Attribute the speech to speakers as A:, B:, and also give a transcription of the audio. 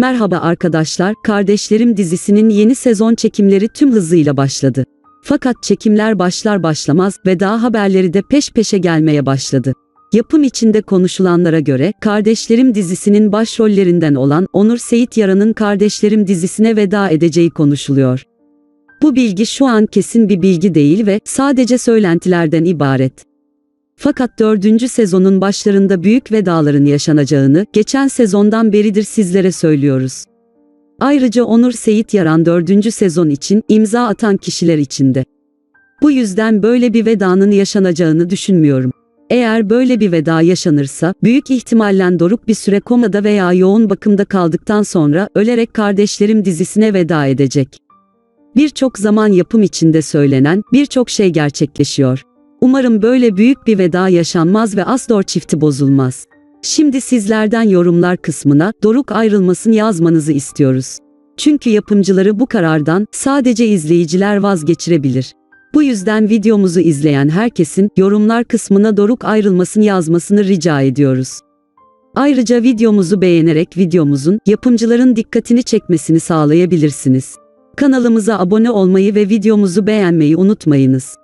A: Merhaba arkadaşlar, Kardeşlerim dizisinin yeni sezon çekimleri tüm hızıyla başladı. Fakat çekimler başlar başlamaz veda haberleri de peş peşe gelmeye başladı. Yapım içinde konuşulanlara göre Kardeşlerim dizisinin başrollerinden olan Onur Seyit Yaran'ın Kardeşlerim dizisine veda edeceği konuşuluyor. Bu bilgi şu an kesin bir bilgi değil ve sadece söylentilerden ibaret. Fakat dördüncü sezonun başlarında büyük vedaların yaşanacağını geçen sezondan beridir sizlere söylüyoruz. Ayrıca Onur Seyit Yaran dördüncü sezon için imza atan kişiler içinde. Bu yüzden böyle bir vedanın yaşanacağını düşünmüyorum. Eğer böyle bir veda yaşanırsa, büyük ihtimalle Doruk bir süre komada veya yoğun bakımda kaldıktan sonra ölerek Kardeşlerim dizisine veda edecek. Birçok zaman yapım içinde söylenen birçok şey gerçekleşiyor. Umarım böyle büyük bir veda yaşanmaz ve Asdor çifti bozulmaz. Şimdi sizlerden yorumlar kısmına Doruk ayrılmasın yazmanızı istiyoruz. Çünkü yapımcıları bu karardan sadece izleyiciler vazgeçirebilir. Bu yüzden videomuzu izleyen herkesin yorumlar kısmına Doruk ayrılmasın yazmasını rica ediyoruz. Ayrıca videomuzu beğenerek videomuzun yapımcıların dikkatini çekmesini sağlayabilirsiniz. Kanalımıza abone olmayı ve videomuzu beğenmeyi unutmayınız.